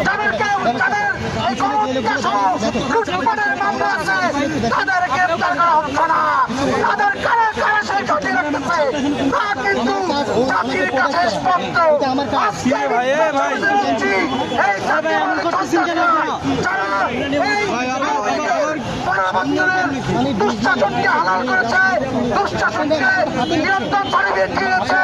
তাদেরকে তাদের এই গণহত্যা সহ লুটপাটের মামলা আছে তাদের গ্রেপ্তার করা হচ্ছে না তাদের কারা কারা সেই ঘটে রাখতেছে তা কিন্তু জাতির কাছে স্পষ্ট আজকে এই এই দুঃশাসনকে হালাল করেছে দুঃশাসনকে নিরন্তর চালিয়ে দিয়েছে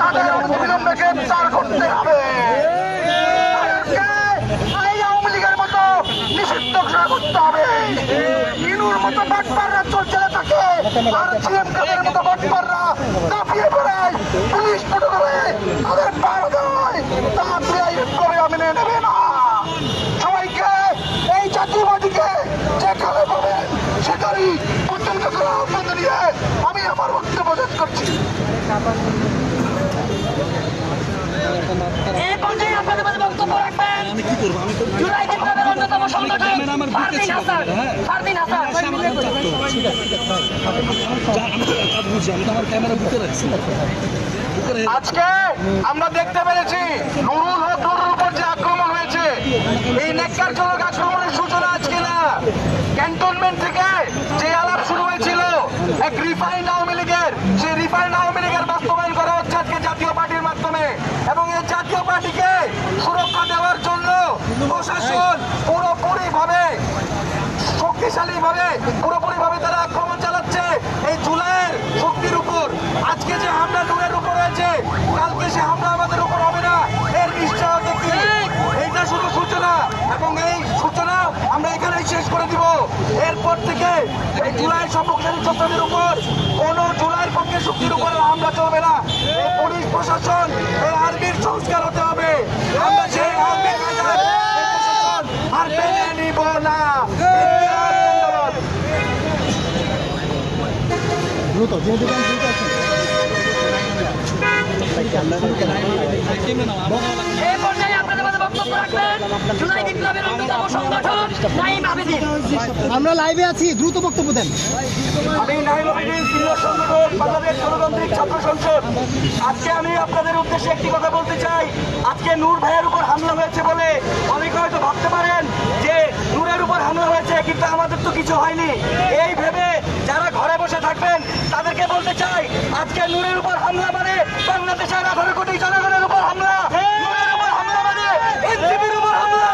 তাদের অবিলম্বে গ্রেপ্তার করতে হবে তাদেরকে এই আওয়ামী লীগের মতো নিষিদ্ধ ঘোষণা করতে হবে ইনুর মতো বাটপাররা চলছে না তাকে। আর জিএম কাদের মতো বাটপাররা দাপিয়ে বেড়ায় পুলিশ ফটো করে তাদের পার দেয়। তা সিআইএফ করে আমি নেবে না। সবাইকে এই জাতীয়বাদীকে যেখানে পাবেন সেখানেই পর্যন্ত করা আহ্বান নিয়ে আমি আমার বক্তব্য শেষ করছি। এই পর্যায়ে আপনাদের বক্তব্য রাখবেন। জুলাই বিপ্লবের অন্যতম সংগঠক আজকে আমরা দেখতে পেরেছি নুরুল হক উপর যে আক্রমণ হয়েছে। এই নেককারজনক আক্রমণের সূচনা আজকে না। ক্যান্টনমেন্ট থেকে যে আলাপ শুরু হয়েছিল এক রিফাইন্ড আওয়ামী লীগের সেই রিফাইন্ড আওয়ামী লীগের বাস্তবায়ন করা হচ্ছে আজকে জাতীয় পার্টির মাধ্যমে। এবং এই জাতীয় পার্টিকে সুরক্ষা দেওয়ার জন্য প্রশাসন শক্তিশালী ভাবে পুরোপুরি ভাবে তারা আক্রমণ চালাচ্ছে এই জুলাইয়ের শক্তির উপর। আজকে যে হামলা নূরের উপর হয়েছে, কালকে সে হামলা আমাদের উপর হবে না। এর নিশ্চয়তা কি? এইটা শুধু সূচনা, এবং এই সূচনা আমরা এখানেই শেষ করে দিব। এরপর থেকে এই জুলাই সম্মুখীন চত্বরের উপর, কোন জুলাইয়ের পক্ষে শক্তির উপর হামলা চলবে না। এই পুলিশ প্রশাসন, এই আর্মির সংস্কার হতে হবে আমরা সেই আর্মির কাজে এই প্রশাসন আর মেনে নিব না ইন্দিরা জিন্দাবাদ। দ্রুত যে দোকান দ্রুত আছে এই পর্যায়ে আপনাদের মাঝে বক্তব্য রাখবেন জুলাই বিপ্লবের অন্যতম সংগঠক নাইম আবেদিন আমরা লাইভে আছি দ্রুত বক্তব্য দেন। আমি গণতান্ত্রিক ছাত্র সংসদ। আজকে আমি আপনাদের উদ্দেশ্যে একটি কথা বলতে চাই। আজকে নূর ভাইয়ের উপর হামলা হয়েছে বলে অনেকে হয়তো ভাবতে পারেন যে নূরের উপর হামলা হয়েছে, কিন্তু আমাদের তো কিছু হয়নি। এই ভেবে যারা ঘরে বসে থাকবেন, তাদেরকে বলতে চাই, আজকে নূরের উপর হামলা মানে বাংলাদেশের আঠারো কোটি জনগণের উপর হামলা। উপর হামলা মানে হামলা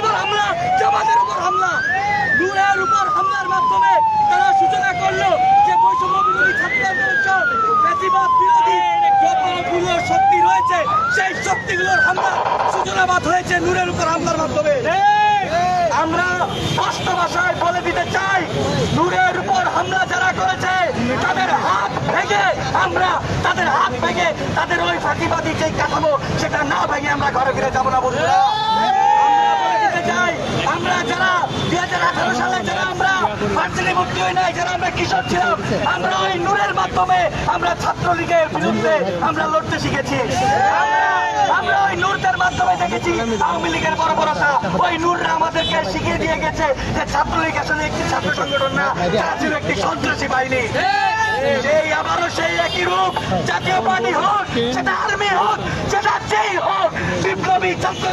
উপর হামলা উপর হামলা। উপর হামলার মাধ্যমে তারা সূচনা করল যে শক্তি সেই শক্তিগুলোর হামলা সূচনাবাদ হয়েছে নূরের উপর হামলার মাধ্যমে। আমরা স্পষ্ট ভাষায় বলে দিতে চাই। নূরের উপর হামলা যারা করেছে, তাদের হাত ভেঙে আমরা তাদের হাত ভেঙে তাদের ওই ফাঁকিবাদী যে কাঠামো, সেটা না ভেঙে আমরা ঘরে ফিরে যাব না, বন্ধুরা। আমরা যারা দুই হাজার আঠারো সালে যারা আমরা ভার্সিটি ভর্তি হই নাই, যারা আমরা কিশোর ছিলাম, আমরা ওই নূরের মাধ্যমে আমরা ছাত্রলীগের বিরুদ্ধে আমরা লড়তে শিখেছি। আমরা- ওই নূরদের মাধ্যমে দেখেছি আওয়ামী লীগের বর্বরতা ওই নূররা আমাদেরকে শিখিয়ে দিয়ে গেছে যে ছাত্রলীগ আসলে একটি ছাত্র সংগঠন না, তারা ছিল একটি সন্ত্রাসী বাহিনী। সেই আবারও সেই একই রূপ, জাতীয় পার্টি হোক, সেটা আর্মি হোক, সেটা যেই হোক, বিপ্লবী ছাত্র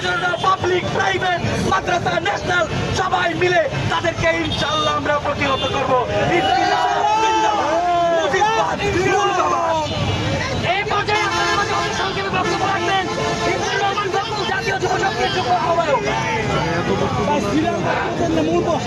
পাবলিক প্রাইভেট মাদ্রাসা ন্যাশনাল সবাই মিলে তাদেরকে ইনশাল্লাহ আমরা প্রতিহত করব। ইনকিলাব জিন্দাবাদ, মুজিববাদ, মুর্দাবাদ। এই পর্যায়ে আপনাদের মাঝে অতি সংক্ষেপে বক্তব্য রাখবেন হিন্দুর রহমান ফখরুল জাতীয় যুব শক্তির যুগ্ম আহ্বায়ক হ্যাঁ দ্রুত শেষ করতে হবে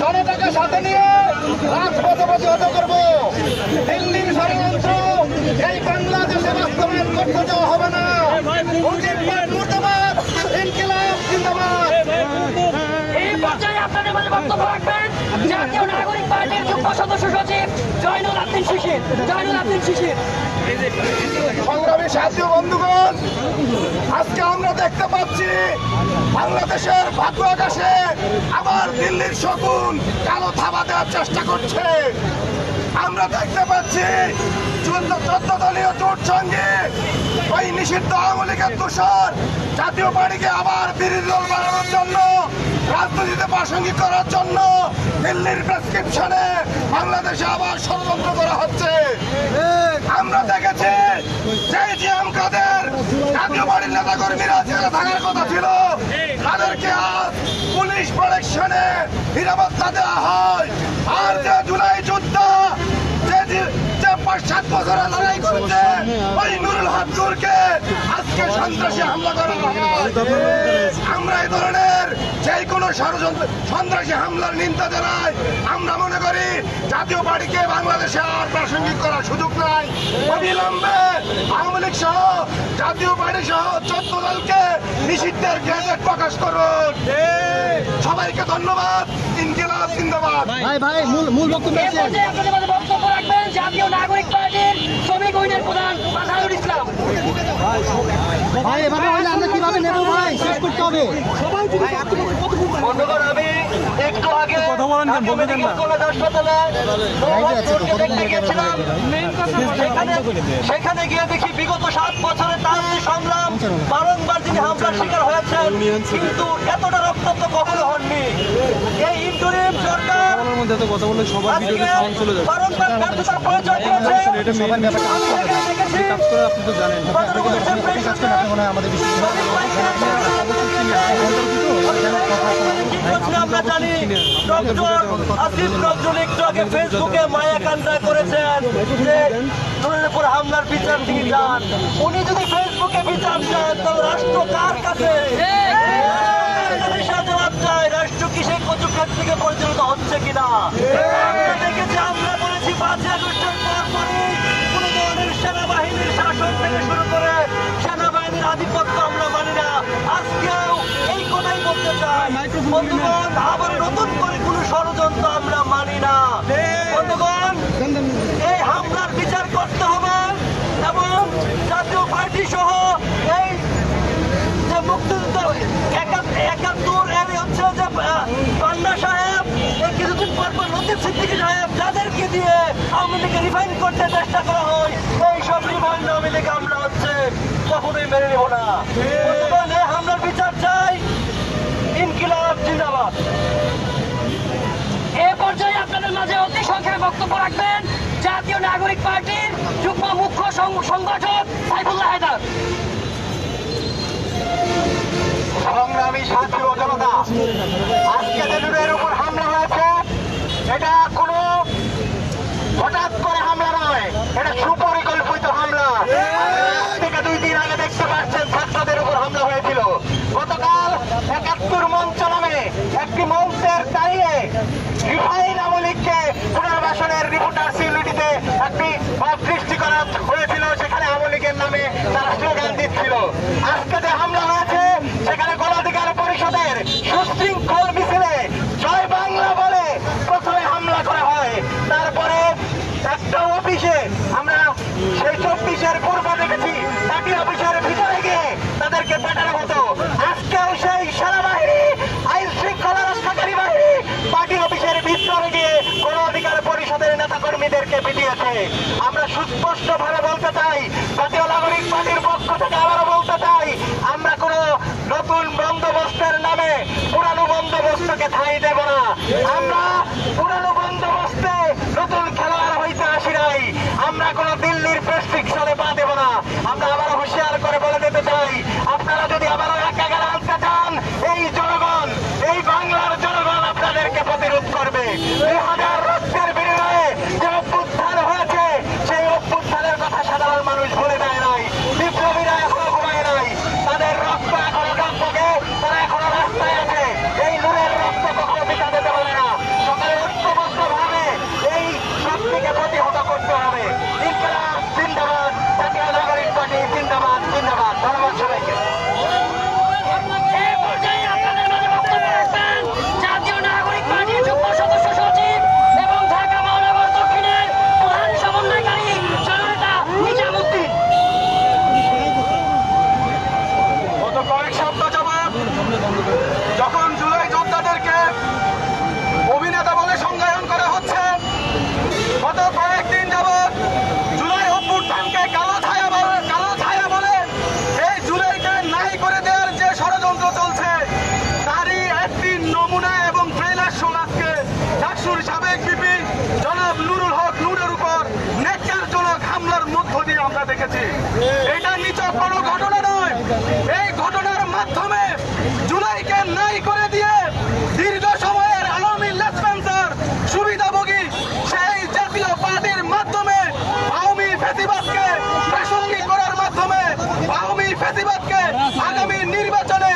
জনতাকে সাথে নিয়ে রাজপথে প্রতিহত করব। দিল্লির ষড়যন্ত্র, এই বাংলাদেশে বাস্তবায়ন করতে দেওয়া হবে না। মুর্দাবাদ, ইনকিলাব জিন্দাবাদ। এই পর্যায়ে আপনাদের বক্তব্য রাখবেন জাতীয় নাগরিক পার্টির যুগ্ম সদস্য সচিব জয়নুল আব্দিন শিশির, জয়নুল আব্দিন শিশির। সংগ্রামী সাথী বন্ধুগণ, আজকে আমরা দেখতে পাচ্ছি বাংলাদেশের ভাগ্য আকাশে আবার দিল্লির শকুন কালো থাবা দেওয়ার চেষ্টা করছে। আমরা দেখতে পাচ্ছি চোদ্দ দলীয় জোট সঙ্গে ওই নিষিদ্ধ আওয়ামী লীগের দোষর জাতীয় পার্টিকে আবার বিরোধী দল বানানোর জন্য রাজনীতিতে প্রাসঙ্গিক করার জন্য দিল্লির প্রেসক্রিপশনে বাংলাদেশে আবার ষড়যন্ত্র করা হচ্ছে। আমরা দেখেছি যে যে কাদের জাতীয় পার্টির নেতা কর্মীরা জেলে থাকার কথা ছিল। তাদেরকে আজ পুলিশ প্রোটেকশনে নিরাপত্তা দেওয়া হয়। আর যে জুলাই যুদ্ধ যে যে- যে পাঁচ সাত বছরে লড়াই করেছে। ওই নুরুল হক নূরকে আজকে সন্ত্রাসী হামলা করা আমরা এই ধরনের যে কোনো ষড়যন্ত্র সন্ত্রাসী হামলার নিন্দা জানাই। আমরা মনে করি জাতীয় পার্টিকে বাংলাদেশে আর প্রাসঙ্গিক করার সুযোগ নাই। অবিলম্বে আওয়ামী লীগ সহ জাতীয় পার্টি সহ চোদ্দ দলকে নিষিদ্ধের গ্যাজেট প্রকাশ করুন। সবাইকে ধন্যবাদ। ইনকিলাব জিন্দাবাদ। ভাই ভাই মূল মূল বক্তব্য জাতীয় নাগরিক পার্টির শ্রমিক ইউনিয়ন প্রধান আসাদুল ইসলাম। ভাই এভাবে হইলে আমরা কীভাবে নেব ভাই? শেষ করতে হবে। বন্ধুগণ আমি একটু আগে ঢাকা মেডিকেল কলেজ হাসপাতালে নৌহাটপুরকে দেখতে গেছিলাম সেখানে গিয়ে দেখি বিগত সাত বছরে তার যে সংগ্রাম বারংবার যিনি হামলার শিকার হয়েছেন কিন্তু এতটা রক্তাক্ত কখনো হননি। এই ইন্টারিম সরকার বারংবার ব্যর্থতার পরিচয় দিয়েছে আমি এখানে দেখেছি প্রধান উপদেষ্টার প্রেসিডেন্ট আমাদের আমরা ডক্টর আসিফ নজরুল একটু ফেসবুকে মায়া কান্না করেছেন যে নুরের উপর হামলার বিচার তিনি চান। উনি যদি ফেসবুকে বিচার চান, তাহলে রাষ্ট্র কার কাছে? জবাব চায় রাষ্ট্র কি সেই কচুক্ষেত থেকে পরিচালিত হচ্ছে কিনা? আমরা দেখেছি, আমরা বলেছি, পাঁচই আগস্টের পর পরই কোনো ধরনের সেনাবাহিনীর শাসন থেকে শুরু করে সেনাবাহিনীর আধিপত্য বন্ধুগণ আবার নতুন করে কোনো ষড়যন্ত্র আমরা মানি না। বন্ধুগণ এই হামলার বিচার করতে হবে এবং জাতীয় পার্টি সহ এই যে মুক্তিযুদ্ধ একা- একাত্তর এর হচ্ছে যে পান্না সাহেব এই কিছুদিন পর পর লতিফ সিদ্দিকী সাহেব যাদেরকে দিয়ে আওয়ামী লীগকে রিফাইন করতে চেষ্টা করা হয় এই সব রিফাইন আওয়ামী লীগ আমরা হচ্ছে কখনোই মেনে নেব না। বন্ধুগণ, এই হামলার বিচার চাই। ইনকিলাব জিন্দাবাদ। এ পর্যায়ে আপনাদের মাঝে অতি সংক্ষেপে বক্তব্য রাখবেন জাতীয় নাগরিক পার্টির যুগ্ম মুখ্য সংগঠক সাইফুল্লাহ হায়দার। সংগ্রামী সাথী ও জনতা, আজকে দেনুরের উপর হামলা হয়েছে, এটা কোনো হঠাৎ করে হামলা নয়, এটা সুপরিকল্পিত হামলা আজ থেকে দুই দিন আগে দেখতে পাচ্ছেন ছাত্রদের উপর হামলা হয়েছিল গতকাল একাত্তর মঞ্চ নামে একটি মঞ্চের দাঁড়িয়ে রিফাইন আমলিককে পুনর্বাসনের রিপোর্টার সিউলিটিতে একটি সৃষ্টি করা হয়েছিল সেখানে আমলিকের নামে তারা স্লোগান দিচ্ছিল আজকে যে হামলা হয়েছে সেখানে গণাধিকার পরিষদের সুশৃঙ্খল মিছিলে জয় বাংলা বলে প্রথমে হামলা করা হয় তারপরে একটা অফিসে আমরা সেই চব্বিশের পূর্ব দেখেছি একই অফিসের ভিতরে গিয়ে তাদেরকে পাঠানো হতো আজকেও সেই সেনাবাহিনী আইন শৃঙ্খলা রক্ষাকারী বাহিনী পার্টি অফিসের ভিতরে গিয়ে গণ অধিকার পরিষদের নেতা কর্মীদেরকে আমরা সুস্পষ্ট ভাবে বলতে চাই, জাতীয় নাগরিক পার্টির পক্ষ থেকে আবারও বলতে চাই, আমরা কোনো নতুন বন্দোবস্তের নামে পুরানো বন্দোবস্তকে ঠাঁই দেব না। আমরা পুরানো বন্দোবস্তে নতুন খেলোয়াড় হইতে আসি নাই। আমরা কোন দিল্লির প্রেসক্রিপশনে শিশুর সাবেক বিপি জনাব নুরুল হক নুরের উপর নেচারজনক হামলার মধ্য দিয়ে আমরা দেখেছি। এটা নিচ কোনো ঘটনা নয়। এই ঘটনার মাধ্যমে জুলাইকে নাই করে দিয়ে দীর্ঘ সময়ের আওয়ামী লেসপেন্সার সুবিধাভোগী সেই জাতীয় পার্টির মাধ্যমে আওয়ামী ফেতিবাদকে প্রাসঙ্গিক করার মাধ্যমে আওয়ামী ফেতিবাদকে আগামী নির্বাচনে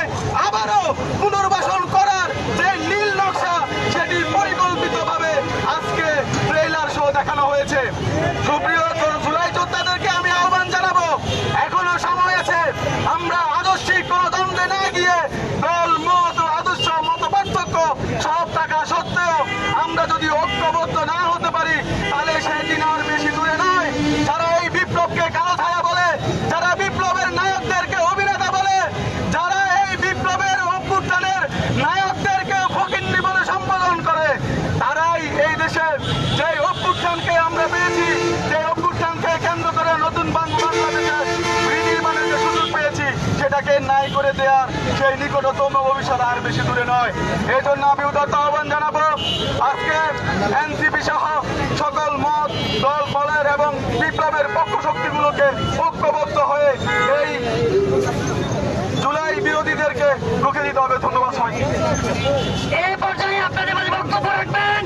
সেই নিকটতম ভবিষ্যৎ আর বেশি দূরে নয়। এই জন্য আমি উদার্ত আহ্বান জানাব, আজকে এনসিপি সহ সকল মত, দল বলের এবং বিপ্লবের পক্ষ শক্তিগুলোকে ঐক্যবদ্ধ হয়ে এই জুলাই বিরোধীদেরকে রুখে দিতে হবে। ধন্যবাদ সবাইকে। এই পর্যায়ে আপনাদের বক্তব্য রাখবেন।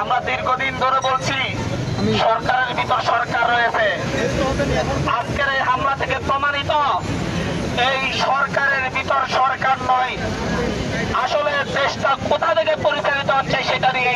আমরা দীর্ঘদিন ধরে বলছি, সরকারের ভিতর সরকার রয়েছে। আজকের এই হামলা থেকে প্রমাণিত, এই সরকারের ভিতর সরকার নয়। আসলে দেশটা কোথা থেকে পরিচালিত হচ্ছে সেটা নিয়ে